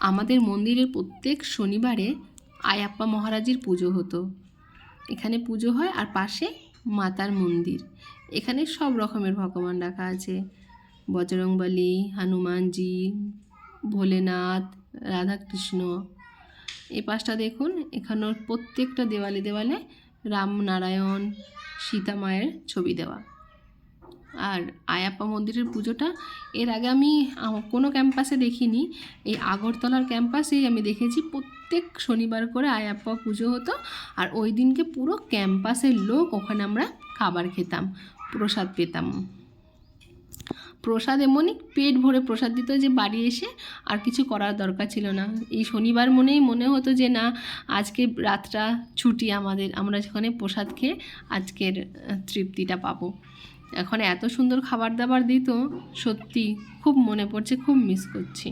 আমাদের মন্দিরের প্রত্যেক শনিবারে আয়াপ্পা মহারাজের পুজো হতো। এখানে পুজো হয় আর পাশে মাতার মন্দির। এখানে সব রকমের ভগবান রাখা আছে। বজরংবলী, হনুমানজি, ভোলেনাথ, রাধাকৃষ্ণ। এই পাশটা দেখুন, এখানের প্রত্যেকটা দেওয়ালে দেওয়ালে রামনারায়ণ সীতা মায়ের ছবি দেওয়া। আর আয়াপ্পা মন্দিরের পুজোটা, এর আগে আমি কোনো ক্যাম্পাসে দেখিনি। এই আগরতলার ক্যাম্পাসেই আমি দেখেছি, প্রত্যেক শনিবার করে আয়াপ্পা পুজো হতো। আর ওই দিনকে পুরো ক্যাম্পাসের লোক ওখানে আমরা খাবার খেতাম, প্রসাদ পেতাম। প্রসাদ এমনই পেট ভরে প্রসাদ দিত যে বাড়ি এসে আর কিছু করার দরকার ছিল না। এই শনিবার মনেই মনে হতো যে না, আজকে রাতটা ছুটি আমাদের, আমরা সেখানে প্রসাদ খেয়ে আজকের তৃপ্তিটা পাবো। এখন এত সুন্দর খাবার দাবার দিত সত্যি খুব মনে পড়ছে খুব মিস করছি।